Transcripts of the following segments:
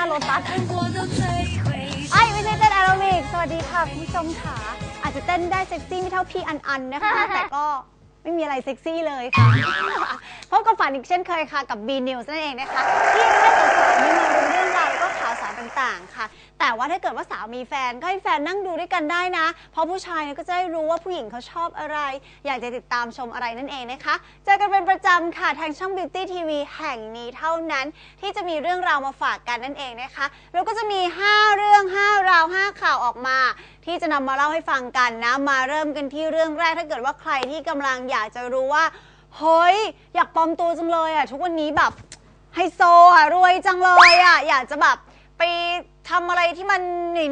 าโลตัสไอ้ยไม่ใช่เต้นแอโรบิกสวัสดีค่ะคุณผู้ชมค่ะอาจจะเต้นได้เซ็กซี่ไม่เท่าพี่อันอันนะคะ แต่ก็ไม่มีอะไรเซ็กซี่เลยค่ะพบกับฝันอีกเช่นเคยค่ะกับ B News นั่นเองนะคะที่ประสาวๆนี่มารู้เรื่อง ต่างๆค่ะ แต่ว่าถ้าเกิดว่าสาวมีแฟนก็ให้แฟนนั่งดูด้วยกันได้นะ เพราะผู้ชายเนี่ยก็จะได้รู้ว่าผู้หญิงเขาชอบอะไร อยากจะติดตามชมอะไรนั่นเองนะคะ เจอกันเป็นประจำค่ะทางช่อง Beauty TV แห่งนี้เท่านั้น ที่จะมีเรื่องราวมาฝากกันนั่นเองนะคะ แล้วก็จะมี 5 เรื่อง 5 ราว 5 ข่าวออกมา ที่จะนำมาเล่าให้ฟังกันนะ มาเริ่มกันที่เรื่องแรกถ้าเกิดว่าใครที่กำลังอยากจะรู้ว่าเฮ้ยอยากปลอมตัวจังเลยอะทุกวันนี้แบบไฮโซอะรวยจังเลยอะอยากจะแบบ ไปทำอะไรที่มัน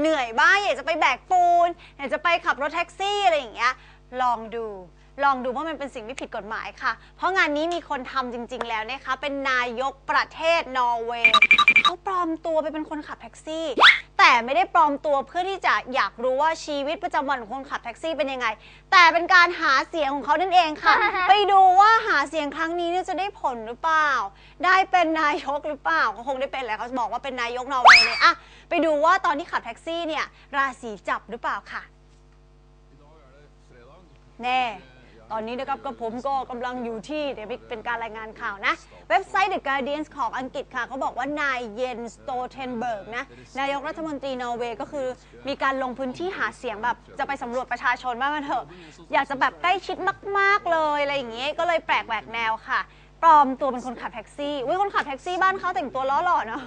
เหนื่อยๆบ้างอยากจะไปแบกปูนอยากจะไปขับรถแท็กซี่อะไรอย่างเงี้ยลองดู ลองดูว่ามันเป็นสิ่งที่ผิดกฎหมายค่ะ เพราะงานนี้มีคนทำจริง ๆ แล้วนะคะ เป็นนายกประเทศนอร์เวย์เขาปลอมตัวไปเป็นคนขับแท็กซี่ แต่ไม่ได้ปลอมตัวเพื่อที่จะอยากรู้ว่าชีวิตประจำวันของคนขับแท็กซี่เป็นยังไง แต่เป็นการหาเสียงของเขานั่นเองค่ะ ไปดูว่าหาเสียงครั้งนี้เนี่ยจะได้ผลหรือเปล่า ได้เป็นนายกหรือเปล่าก็คงได้เป็นแหละเขาบอกว่าเป็นนายกนอร์เวย์เลยอะไปดูว่าตอนที่ขับแท็กซี่เนี่ยราศีจับหรือเปล่าค่ะแน่ ตอนนี้นะครับกับผมก็กำลังอยู่ที่เดี๋ยวเป็นการรายงานข่าวนะ เว็บไซต์ The Guardian ของอังกฤษค่ะเขาบอกว่านายเยนสโตเทนเบิร์กนะนายกรัฐมนตรีนอร์เวย์ก็คือมีการลงพื้นที่หาเสียงแบบจะไปสำรวจประชาชนว่ามันเถอะ อยากจะแบบใกล้ชิดมาก ๆ เลยอะไรอย่างเงี้ยก็เลยแปลกแหวกแนวค่ะปลอมตัวเป็นคนขับแท็กซี่อุ้ยคนขับแท็กซี่บ้านเขาแต่งตัวล้อหล่อเนาะ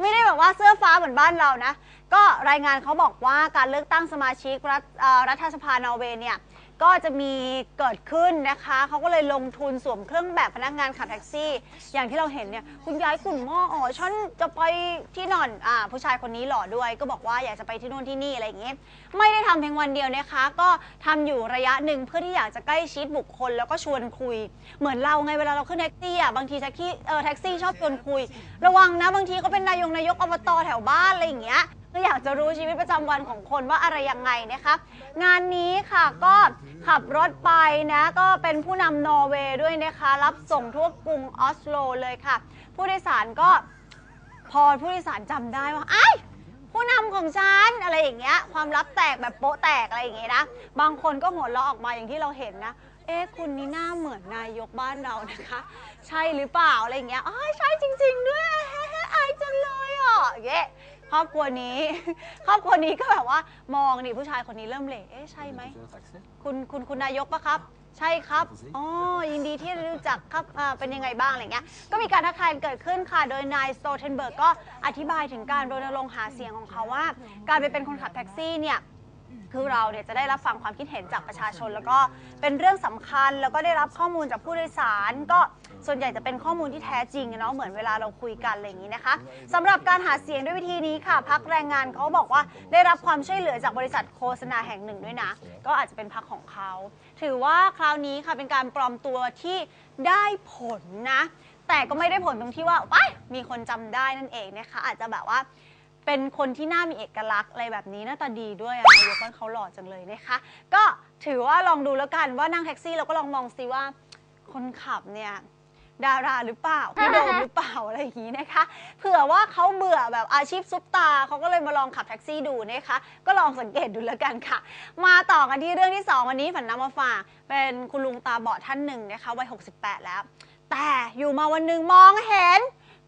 ไม่ได้แบบว่าเสื้อฟ้าเหมือนบ้านเรานะ ก็รายงานเขาบอกว่าการเลือกตั้งสมาชิกรัฐรัฐสภานอร์เวย์เนี่ย ก็จะมีเกิดขึ้นนะคะ เขาก็เลยลงทุนสวมเครื่องแบบพนักงานขับแท็กซี่ อย่างที่เราเห็นเนี่ยคุณยายคุณหม้ออ๋อฉันจะไปที่นอนอ่าผู้ชายคนนี้หล่อด้วย ก็บอกว่าอยากจะไปที่นู่นที่นี่อะไรอย่างเงี้ยไม่ได้ทำเพียงวันเดียวนะคะ ก็ทำอยู่ระยะหนึ่งเพื่อที่อยากจะใกล้ชิดบุคคล แล้วก็ชวนคุย เหมือนเราไงเวลาเราขึ้นแท็กซี่อะบางทีแท็กซี่เออแท็กซี่ชอบชวนคุย ระวังนะบางทีก็เป็นนายกนายกอบตแถวบ้านอะไรอย่างเงี้ย ก็อยากจะรู้ชีวิตประจำวันของคนว่าอะไรยังไงนะคะงานนี้ค่ะก็ขับรถไปนะก็เป็นผู้นำนอร์เวย์ด้วยนะคะ รับส่งทั่วกรุงออสโลเลยค่ะ ผู้โดยสารก็พอผู้โดยสารจำได้ว่าไอ้าย ผู้นำของฉันอะไรอย่างเงี้ย ความลับแตกแบบโป๊ะแตกอะไรอย่างเงี้ยนะ บางคนก็หัวเราะออกมาอย่างที่เราเห็นนะ เอ๊ะคุณนี่หน้าเหมือนนายกบ้านเรานะคะ ใช่หรือเปล่าอะไรอย่างเงี้ยอ๋อใช่จริง ๆ ด้วยอายจังเลยอะอย่างเงี้ย ครอบครัวนี้ ครอบครัวนี้ก็แบบว่ามองนี่ผู้ชายคนนี้เริ่มเหล่เอ๊ะใช่ไหม คุณคุณคุณนายกปะครับ ใช่ครับอ๋อยินดีที่ได้รู้จักครับอ่าเป็นยังไงบ้างอะไรเงี้ยก็มีการทักทายกันเกิดขึ้นค่ะ โดยนายสโตเทนเบิร์กก็อธิบายถึงการรณรงค์หาเสียงของเขาว่า การไปเป็นคนขับแท็กซี่เนี่ย คือเราเนี่ยจะได้รับฟังความคิดเห็นจากประชาชน แล้วก็เป็นเรื่องสำคัญแล้วก็ได้รับข้อมูลจากผู้โดยสาร ก็ส่วนใหญ่จะเป็นข้อมูลที่แท้จริงอะเนาะเหมือนเวลาเราคุยกันอะไรอย่างนี้นะคะสำหรับการหาเสียงด้วยวิธีนี้ค่ะพักแรงงานเขาบอกว่าได้รับความช่วยเหลือจากบริษัทโฆษณาแห่งหนึ่งด้วยนะ ก็อาจจะเป็นพักของเขา ถือว่าคราวนี้ค่ะเป็นการปลอมตัวที่ได้ผลนะ แต่ก็ไม่ได้ผลตรงที่ว่าว้ายมีคนจำได้นั่นเองนะคะอาจจะแบบว่า เป็นคนที่หน้ามีเอกลักษณ์อะไรแบบนี้หน้าตาดีด้วยอะนายกบ้านเขาหล่อจังเลยนะคะ ก็ถือว่าลองดูแล้วกันว่านั่งแท็กซี่เราก็ลองมองซิว่า คนขับเนี่ยดาราหรือเปล่าพี่โดมหรือเปล่าอะไรอย่างนี้นะคะ เผื่อว่าเขาเบื่อแบบอาชีพซุปตาเขาก็เลยมาลองขับแท็กซี่ดูนะคะ ก็ลองสังเกตดูแล้วกันค่ะ มาต่อกันที่เรื่องที่สองวันนี้ฝันนำมาฝากเป็นคุณลุงตาบอดท่านหนึ่งนะคะวัย 68 แล้ว แต่อยู่มาวันหนึ่งมองเห็น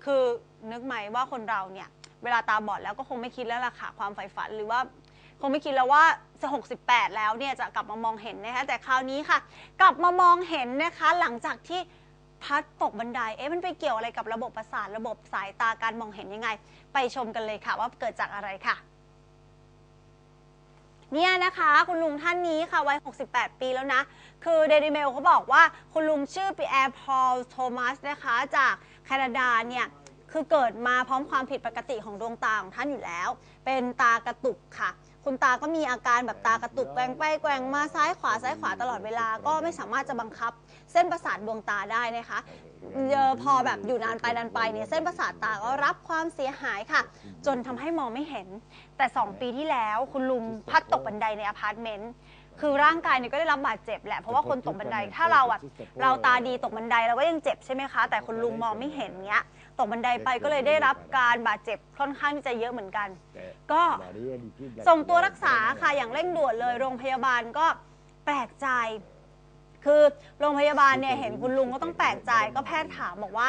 คือนึกไหมว่าคนเราเนี่ย เวลาตาบอดแล้วก็คงไม่คิดแล้วล่ะค่ะความใฝ่ฝันหรือว่าคงไม่คิดแล้วว่าจะ68 แล้วเนี่ยจะกลับมามองเห็นนะคะแต่คราวนี้ค่ะ กลับมามองเห็นนะคะ หลังจากที่พัดตกบันไดเอ๊ะมันไปเกี่ยวอะไรกับระบบประสาทระบบสายตาการมองเห็นยังไง ไปชมกันเลยค่ะ ว่าเกิดจากอะไรค่ะเนี่ยนะคะคุณลุงท่านนี้ค่ะวัย 68 ปีแล้วนะ คือเดลิเมลเขาบอกว่าคุณลุงชื่อปีแอร์พอลโทมัสนะคะ จากแคนาดาเนี่ย คือเกิดมาพร้อมความผิดปกติของดวงตาของท่านอยู่แล้ว เป็นตากระตุกค่ะ คุณตาก็มีอาการแบบตากระตุกแกว่งไปแกว่งมาซ้ายขวาซ้ายขวาตลอดเวลา ก็ไม่สามารถจะบังคับ เส้นประสาทดวงตาได้นะคะเอ่อพอแบบอยู่นานไปนานไปเนี่ยเส้นประสาทตาก็รับความเสียหายค่ะ จนทำให้มองไม่เห็น แต่ 2 ปีที่แล้วคุณลุงพัดตกบันไดในอพาร์ตเมนต์คือร่างกายเนี่ยก็ได้รับบาดเจ็บแหละเพราะว่าคนตกบันไดถ้าเราอะเราตาดีตกบันไดเราก็ยังเจ็บใช่ไหมคะ แต่คุณลุงมองไม่เห็นเงี้ย ตกบันไดไปก็เลยได้รับการบาดเจ็บค่อนข้างที่จะเยอะเหมือนกัน ก็ส่งตัวรักษาค่ะอย่างเร่งด่วนเลยโรงพยาบาลก็แปลกใจ คือโรงพยาบาลเนี่ยเห็นคุณลุงก็ต้องแปลกใจก็แพทย์ถามบอกว่า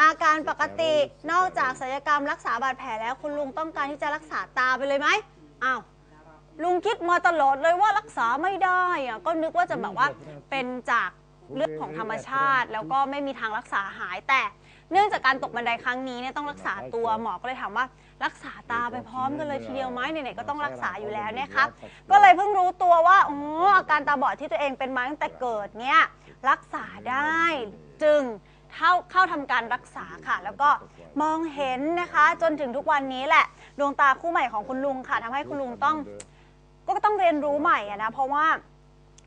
อาการปกตินอกจากศัลยกรรมรักษาบาดแผลแล้วคุณลุงต้องการที่จะรักษาตาไปเลยไหมอ้าวลุงคิดมาตลอดเลยว่ารักษาไม่ได้อะก็นึกว่าจะแบบว่าเป็นจากเรื่องของธรรมชาติ แล้วก็ไม่มีทางรักษาหายแต่ เนื่องจากการตกบันไดครั้งนี้เนี่ยต้องรักษาตัวหมอก็เลยถามว่า รักษาตาไปพร้อมกันเลยทีเดียวไหมไหนๆก็ต้องรักษาอยู่แล้วนะคะก็เลยเพิ่งรู้ตัวว่าอ๋ออาการตาบอดที่ตัวเองเป็นมาตั้งแต่เกิดเนี่ยรักษาได้จึงเข้าเข้าทำการรักษาค่ะ แล้วก็มองเห็นนะคะ จนถึงทุกวันนี้แหละดวงตาคู่ใหม่ของคุณลุงค่ะทำให้คุณลุงต้อง ก็ต้องเรียนรู้ใหม่อะนะเพราะว่า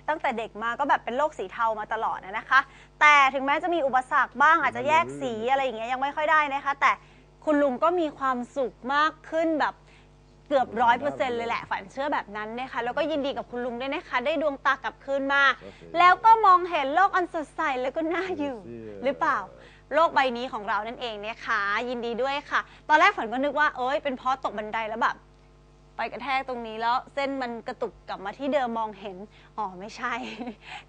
ตั้งแต่เด็กมาก็แบบเป็นโรคสีเทามาตลอดนะนะคะ แต่ถึงแม้จะมีอุปสรรคบ้างอาจจะแยกสีอะไรอย่างเงี้ยยังไม่ค่อยได้นะคะ แต่คุณลุงก็มีความสุขมากขึ้นแบบเกือบร้อยเปอร์เซ็นต์เลยแหละฝันเชื่อแบบนั้นนะคะแล้วก็ยินดีกับคุณลุงด้วยนะคะ ได้ดวงตากลับคืนมา แล้วก็มองเห็นโลกอันสดใสแล้วก็น่าอยู่หรือเปล่าโลกใบนี้ของเรานั่นเองนะคะ ยินดีด้วยค่ะ ตอนแรกฝันก็นึกว่าเอ้ยเป็นเพราะตกบันไดแล้วแบบ ไปกระแทกตรงนี้แล้วเส้นมันกระตุกกลับมาที่เดิมมองเห็น อ๋อไม่ใช่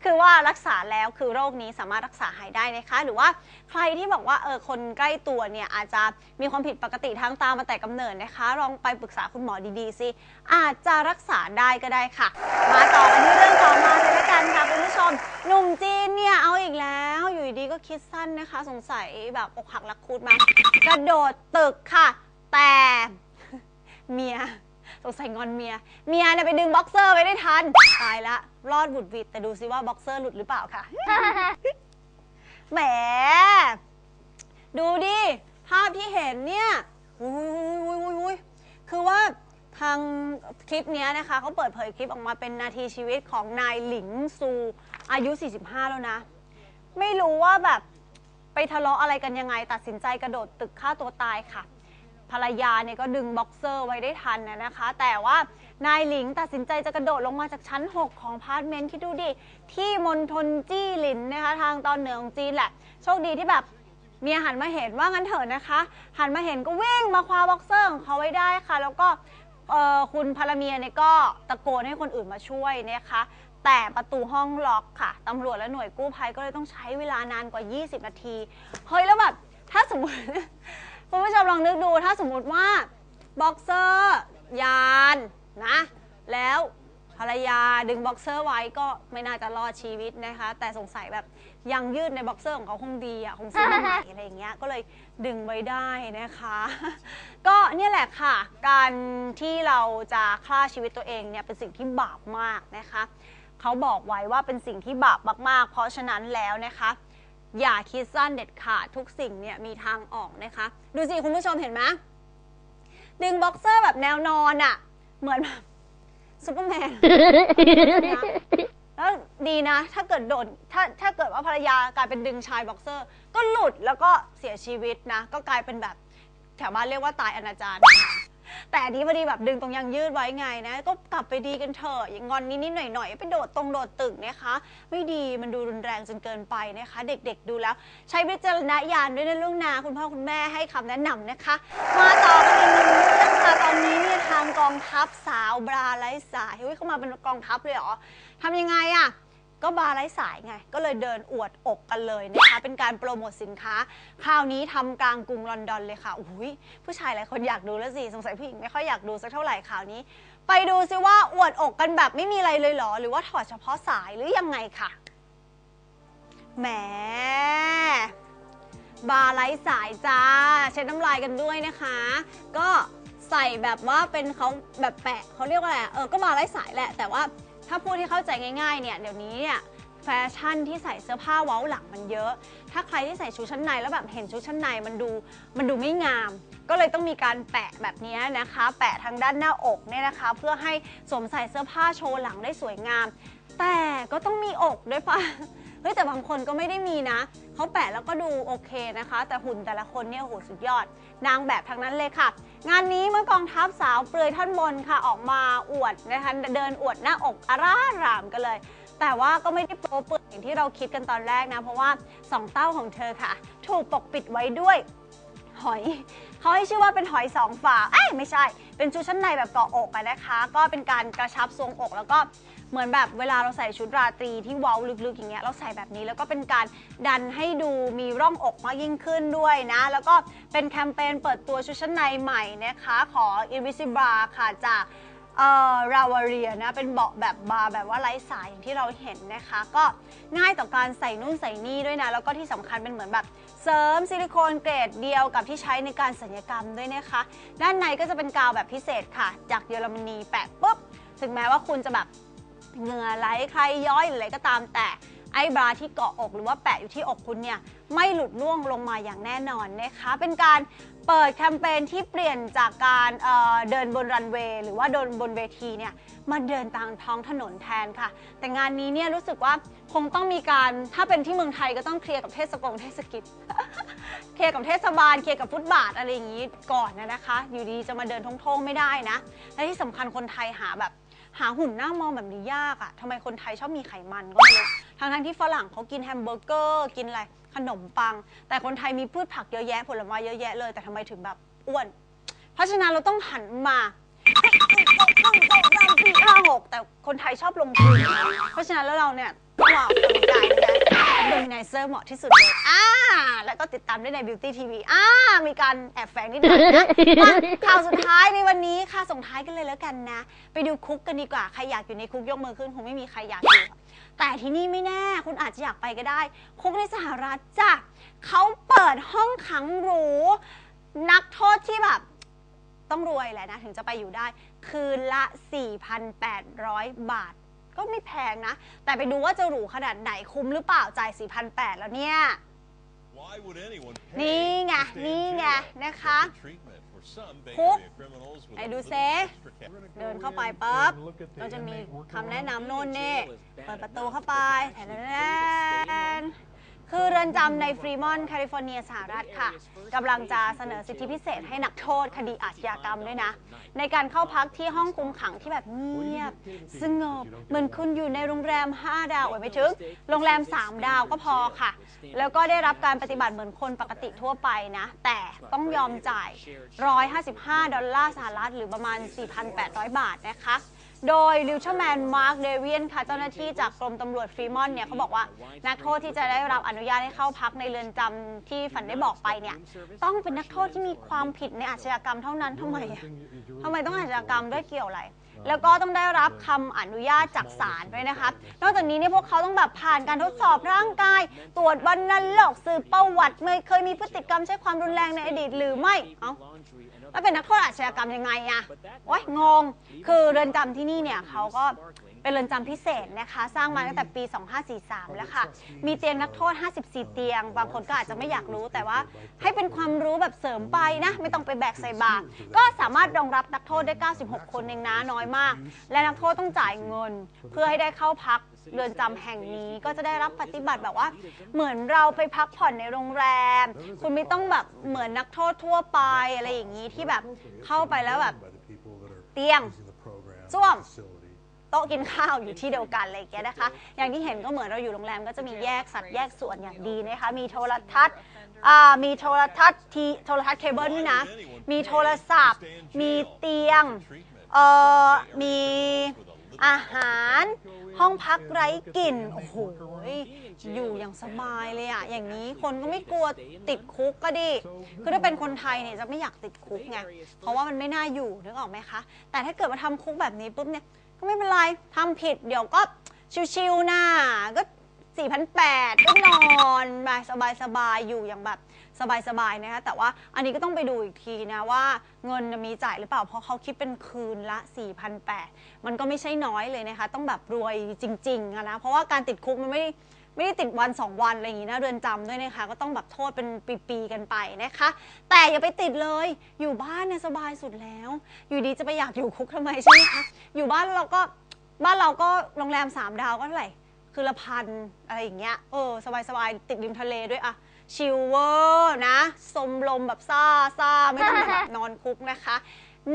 คือว่ารักษาแล้วคือโรคนี้สามารถรักษาหายได้นะคะ หรือว่าใครที่บอกว่าเออคนใกล้ตัวเนี่ยอาจจะมีความผิดปกติทางตามาแต่กำเนิดนะคะ ลองไปปรึกษาคุณหมอดีๆสิอาจจะรักษาได้ก็ได้ค่ะ มาต่อกันที่เรื่องต่อมาเลยละกันค่ะคุณผู้ชมหนุ่มจีนเนี่ยเอาอีกแล้วอยู่ดีก็คิดสั้นนะคะ สงสัยแบบอกหักรักคูดมากระโดดตึกค่ะ แต่เมีย สงสัยงอนเมีย เมียเนี่ยไปดึงบ็อกเซอร์ไว้ได้ทัน ตายละ รอดบุดวิดแต่ดูซิว่าบ็อกเซอร์หลุดหรือเปล่าค่ะ แหม ดูดิ ภาพที่เห็นเนี่ยอุ้ยอุ้ยอุ้ยคือว่าทางคลิปนี้นะคะเขาเปิดเผยคลิปออกมาเป็นนาทีชีวิตของนายหลิงซูอายุ 45 แล้วนะ ไม่รู้ว่าแบบไปทะเลาะอะไรกันยังไง ตัดสินใจกระโดดตึกฆ่าตัวตายค่ะ ภรรยาเนี่ยก็ดึงบ็อกเซอร์ไว้ได้ทันนะนะคะ แต่ว่านายหลิงตัดสินใจจะกระโดดลงมาจากชั้น 6 ของพาร์ทเมนต์คิดดูดิ ที่มณฑลจี้หลินนะคะทางตอนเหนือของจีนแหละ โชคดีที่แบบเมียหันมาเห็นว่างั้นเถอะนะคะ หันมาเห็นก็วิ่งมาคว้าบ็อกเซอร์ของเขาไว้ได้ค่ะ แล้วก็คุณภรรเมียเนี่ยก็ตะโกนให้คนอื่นมาช่วยนะคะแต่ประตูห้องล็อกค่ะ ตำรวจและหน่วยกู้ภัยก็เลยต้องใช้เวลานานกว่า 20 นาที เฮ้ย แล้วแบบ ถ้าสมมติ คุณผู้ชมลองนึกดูถ้าสมมติว่าบ็อกเซอร์ยานนะ แล้วภรรยาดึงบ็อกเซอร์ไว้ก็ไม่น่าจะรอดชีวิตนะคะ แต่สงสัยแบบยังยืดในบ็อกเซอร์ของเขาคงดีอะคงซื้อมาใหม่อะไรอย่างเงี้ยก็เลยดึงไว้ได้นะคะ ก็เนี่ยแหละค่ะ การที่เราจะฆ่าชีวิตตัวเองเนี่ยเป็นสิ่งที่บาปมากนะคะเขาบอกไว้ว่าเป็นสิ่งที่บาปมากๆ เพราะฉะนั้นแล้วนะคะ อย่าคิดสั้นเด็ดขาดทุกสิ่งเนี่ยมีทางออกนะคะ ดูสิคุณผู้ชมเห็นไหมดึงบ็อกเซอร์แบบแนวนอนอะ่ะเหมือนแบบซูเปอร์แมนแล้วดีนะ ถ้าเกิดโดนถ้าถ้าเกิดว่าภรรยากลายเป็นดึงชายบ็อกเซอร์ ก็หลุดแล้วก็เสียชีวิตนะ ก็กลายเป็นแบบแถวบ้านเรียกว่าตายอนาจาร แต่อันนี้พอดีแบบดึงตรงยางยืดไว้ไงนะ ก็กลับไปดีกันเถอะอย่างงอนนิดๆหน่อยๆไปโดดตรงโดดตึกนะคะ ไม่ดีมันดูรุนแรงจนเกินไปนะคะ เด็กๆดูแล้ว ใช้วิจารณญาณด้วยนะลูกนาคุณพ่อคุณแม่ให้คำแนะนำนะคะ มาต่อกันอีกหนึ่งเรื่องค่ะตอนนี้เนี่ยทางกองทัพสาวบราไร้สายเฮ้ยเข้ามาเป็นกองทัพเลยเหรอทำยังไงอะ ก็บาร์ไร้สายไง ก็เลยเดินอวดอกกันเลยนะคะ เป็นการโปรโมทสินค้า คราวนี้ทำกลางกรุงลอนดอนเลยค่ะอุ้ยผู้ชายหลายคนอยากดูแล้วสิ สงสัยผู้หญิงไม่ค่อยอยากดูสักเท่าไหร่ข่าวนี้ ไปดูซิว่าอวดอกกันแบบไม่มีอะไรเลยเหรอ หรือว่าถอดเฉพาะสายหรือยังไงค่ะ แหม บาร์ไร้สายจ้า เช็ดน้ำลายกันด้วยนะคะ ก็ใส่แบบว่าเป็นเขาแบบแปะเขาเรียกว่าอะไรอะเออ ก็บาร์ไร้สายแหละ แต่ว่า ถ้าพูดที่เข้าใจง่ายๆเนี่ยเดี๋ยวนี้เนี่ยแฟชั่นที่ใส่เสื้อผ้าเว้าหลังมันเยอะ ถ้าใครที่ใส่ชุดชั้นในแล้วแบบเห็นชุดชั้นในมันดูมันดูไม่งาม ก็เลยต้องมีการแปะแบบนี้นะคะ แปะทางด้านหน้าอกเนี่ยนะคะ เพื่อให้สวมใส่เสื้อผ้าโชว์หลังได้สวยงาม แต่ก็ต้องมีอกด้วยปะ ฮ้ยแต่บางคนก็ไม่ได้มีนะเขาแปะแล้วก็ดูโอเคนะคะ แต่หุ่นแต่ละคนเนี่ยโหสุดยอด นางแบบทั้งนั้นเลยค่ะ งานนี้เมื่อกองทัพสาวเปลือยท่อนบนค่ะออกมาอวดนะคะเดินอวดหน้าอกอาร่ารามกันเลยแต่ว่าก็ไม่ได้โป๊เปลือยอย่างที่เราคิดกันตอนแรกนะ เพราะว่าสองเต้าของเธอค่ะ ถูกปกปิดไว้ด้วยหอย เขาให้ชื่อว่าเป็นหอยสองฝาเอ้ยไม่ใช่ เป็นชุดชั้นในแบบเกาะอกอะนะคะ ก็เป็นการกระชับทรงอกแล้วก็ เหมือนแบบเวลาเราใส่ชุดราตรีที่เว้าลึกๆอย่างเงี้ยเราใส่แบบนี้แล้วก็เป็นการดันให้ดูมีร่องอกมากยิ่งขึ้นด้วยนะ แล้วก็เป็นแคมเปญเปิดตัวชุดชั้นในใหม่นะคะของ Invisible ค่ะจากเอ่อราวาเรียนะเป็นเบาะแบบบาร์แบบว่าไร้สายอย่างที่เราเห็นนะคะ ก็ง่ายต่อการใส่นู่นใส่นี่ด้วยนะ แล้วก็ที่สำคัญเป็นเหมือนแบบ เสริมซิลิโคนเกรดเดียวกับที่ใช้ในการสัญญกรรมด้วยนะคะ ด้านในก็จะเป็นกาวแบบพิเศษค่ะ จากเยอรมนีแปะปุ๊บ ถึงแม้ว่าคุณจะแบบ เหงื่อไหลใครย้อยหรืออะไรก็ตามแต่ไอ้บราที่เกาะอกหรือว่าแปะอยู่ที่อกคุณเนี่ยไม่หลุดล่วงลงมาอย่างแน่นอนนะคะ เป็นการเปิดแคมเปญที่เปลี่ยนจากการเเดินบนรันเวย์หรือว่าเดินบนเวทีเนี่ยมาเดินตามท้องถนนแทนค่ะ แต่งานนี้เนี่ยรู้สึกว่าคงต้องมีการถ้าเป็นที่เมืองไทยก็ต้องเคลียร์กับเทศกงเทศกิจเคลียร์กับเทศบาลเคลียร์กับฟุตบาทอะไรอย่างนี้ก่อนนะนะคะ อยู่ดีจะมาเดินท่งๆไม่ได้นะและที่สำคัญคนไทยหาแบบ หาหุ่นหน้ามองแบบนี้ยากอะทำไมคนไทยชอบมีไขมันก็ไม่รู้ทั้งทั้งที่ฝรั่งเขากินแฮมเบอร์เกอร์กินอะไรขนมปัง แต่คนไทยมีพืชผักเยอะแยะผลไม้เยอะแยะเลย แต่ทำไมถึงแบบอ้วน เพราะฉะนั้นเราต้องหันมาห้าหกแต่คนไทยชอบลงทุนเพราะฉะนั้นแล้วเราเนี่ยต้องออกกำลังกายนะ โดมินเซอร์เหมาะที่สุดเลยอ่าแล้วก็ติดตามได้ใน Beauty TV อ่ามีการแอบแฝงนิดหน่อยนะมาข่าวสุดท้ายในวันนี้ค่ะส่งท้ายกันเลยแล้วกันนะ ไปดูคุกกันดีกว่า ใครอยากอยู่ในคุกยกมือขึ้นคงไม่มีใครอยากอยู่ แต่ที่นี่ไม่แน่ คุณอาจจะอยากไปก็ได้ คุกในสหรัฐจ้ะเขาเปิดห้องขังหรู นักโทษที่แบบต้องรวยแหละนะ ถึงจะไปอยู่ได้ คืนละ 4,800 บาท ก็ไม่แพงนะ แต่ไปดูว่าจะหรูขนาดไหนคุ้มหรือเปล่าจ่าย 4,800 แล้วเนี่ย Why would anyone pay นี่ไง to stay in นี่ไง jail? นะคะ Good treatment for some Bay คุก Area criminals with ไหน a ดู little เซ extra cash. เดินเข้าไปปั๊บเราจะมีคำแนะนำโน่นนี่เปิดประตูเข้าไปแทน คือเรือนจำในฟรีมอนต์แคลิฟอร์เนียสหรัฐค่ะกำลังจะเสนอสิทธิพิเศษให้นักโทษคดีอาชญากรรมด้วยนะ ในการเข้าพักที่ห้องคุมขังที่แบบเงียบ สงบ เหมือนคุณอยู่ในโรงแรม 5 ดาวโอ้ยไม่ถึงโรงแรม 3 ดาวก็พอค่ะ แล้วก็ได้รับการปฏิบัติเหมือนคนปกติทั่วไปนะ แต่ต้องยอมจ่าย 155 ดอลลาร์สหรัฐหรือประมาณ 4,800 บาทนะคะ โดยลิวเชอร์แมนมาร์คเดเวียนค่ะ เจ้าหน้าที่จากกรมตำรวจฟรีมอนต์เนี่ยเขาบอกว่า นักโทษที่จะได้รับอนุญาตให้เข้าพักในเรือนจำที่ฝันได้บอกไปเนี่ยต้องเป็นนักโทษที่มีความผิดในอาชญากรรมเท่านั้นทำไมทำไมต้องอาชญากรรมด้วยเกี่ยวอะไร แล้วก็ต้องได้รับคำอนุญาตจากศาลด้วยนะคะ นอกจากนี้เนี่ยพวกเขาต้องแบบผ่านการทดสอบร่างกาย ตรวจบรรณโรคสืบประวัติเคยมีพฤติกรรมใช้ความรุนแรงในอดีตหรือไม่เอ้าแล้วเป็นนักโทษอาชญากรรมยังไงอะโอ๊ยงง คือเรือนจำที่นี่เนี่ยเขาก็ เป็นเรือนจำพิเศษนะคะ สร้างมาตั้งแต่ปี 2543 แล้วค่ะ มีเตียงนักโทษ 54 เตียง บางคนก็อาจจะไม่อยากรู้แต่ว่าให้เป็นความรู้แบบเสริมไปนะ ไม่ต้องไปแบกใส่บาตรก็สามารถรองรับนักโทษได้ 96 คนเองนะน้อยมาก และนักโทษต้องจ่ายเงิน เพื่อให้ได้เข้าพักเรือนจำแห่งนี้ก็จะได้รับปฏิบัติแบบว่า เหมือนเราไปพักผ่อนในโรงแรม คุณไม่ต้องแบบเหมือนนักโทษทั่วไปอะไรอย่างนี้ที่แบบเข้าไปแล้วแบบ by the people that are เตียง using the program ส้วม facility. โต๊ะกินข้าวอยู่ที่เดียวกันอะไรอย่างเงี้ยนะคะ อย่างที่เห็นก็เหมือนเราอยู่โรงแรมก็จะมีแยกสัตว์แยกส่วนอย่างดีนะคะ มีโทรทัศน์อ่ามีโทรทัศน์ทีโทรทัศน์เคเบิลด้วยนะ มีโทรศัพท์ มีเตียงเอ่อมีอาหารห้องพักไร้กลิ่น โอ้โห อยู่อย่างสบายเลยอะอย่างนี้คนก็ไม่กลัวติดคุกก็ดิ คือถ้าเป็นคนไทยเนี่ยจะไม่อยากติดคุกไง เพราะว่ามันไม่น่าอยู่นึกออกไหมคะ แต่ถ้าเกิดมาทำคุกแบบนี้ปุ๊บเนี่ย ก็ไม่เป็นไรทำผิดเดี๋ยวก็ชิวๆน่าก็ 4,800ก็นอนไปสบายๆอยู่อย่างแบบ สบายๆนะคะแต่ว่าอันนี้ก็ต้องไปดูอีกทีนะว่าเงินมีจ่ายหรือเปล่าเพราะเขาคิดเป็นคืนละ4,800 มันก็ไม่ใช่น้อยเลยนะคะ ต้องแบบรวยจริงๆนะเพราะว่าการติดคุกมันไม่ได้ไม่ได้ติดวัน 2 วันอะไรอย่างงี้นะเรือนจำด้วยนะคะ ก็ต้องแบบโทษเป็นปีๆกันไปนะคะ แต่อย่าไปติดเลยอยู่บ้านเนี่ยสบายสุดแล้ว อยู่ดีจะไปอยากอยู่คุกทำไมใช่ไหมคะอยู่บ้านเราก็บ้านเราก็โรงแรม 3 ดาวก็เท่าไหร่คือละพันอะไรอย่างเงี้ยเออสบายๆติดริมทะเลด้วยอะ ชิลเวอร์นะสมลมแบบซ่าซ่าไม่ต้องแบบนอนคุกนะคะ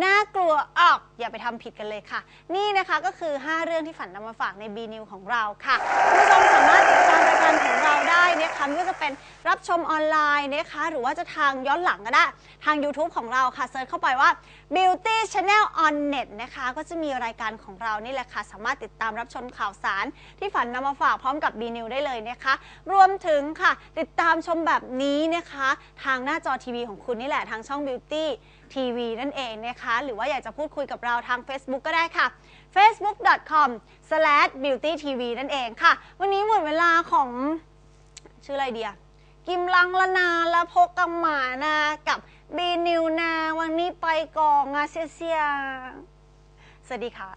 น่ากลัวออกอย่าไปทำผิดกันเลยค่ะ นี่นะคะก็คือ 5 เรื่องที่ฝันนำมาฝากใน B New ของเราค่ะคุณผู้ชมสามารถติดตามรายการของเราได้นะคะไม่ว่าจะเป็นรับชมออนไลน์นะคะ หรือว่าจะทางย้อนหลังก็ได้ ทาง YouTube ของเราค่ะเซิร์ชเข้าไปว่า Beauty Channel on Net นะคะ ก็จะมีรายการของเรานี่แหละค่ะ สามารถติดตามรับชมข่าวสาร ที่ฝันนำมาฝากพร้อมกับ B New ได้เลยนะคะ รวมถึงค่ะ ติดตามชมแบบนี้นะคะ ทางหน้าจอทีวีของคุณนี่แหละทางช่อง Beauty ทีวีนั่นเองนะคะ หรือว่าอยากจะพูดคุยกับเราทาง Facebook ก็ได้ค่ะ facebook.com/beautytv นั่นเองค่ะ วันนี้หมดเวลาของชื่ออะไรเดียกิมลังละนาละพกกัมหมานากับบีนิวนา วันนี้ไปกองอาเซียเซียสวัสดีค่ะ